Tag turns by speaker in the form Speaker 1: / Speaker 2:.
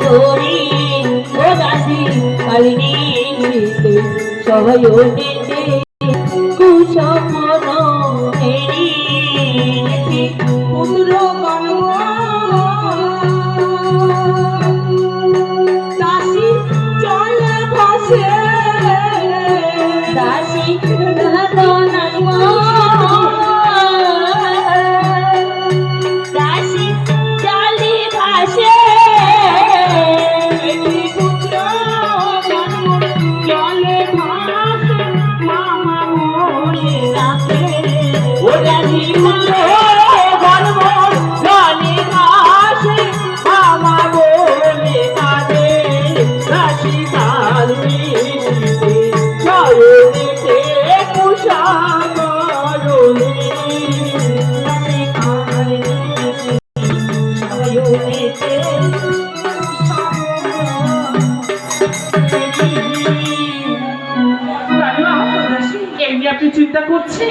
Speaker 1: তোরি দাসি কালিনী সবাই ওটেতে কুসপন হেরি পুত্র কর্ম দাসি চলে বসে দাসি
Speaker 2: নাকি চিন্তা করছে?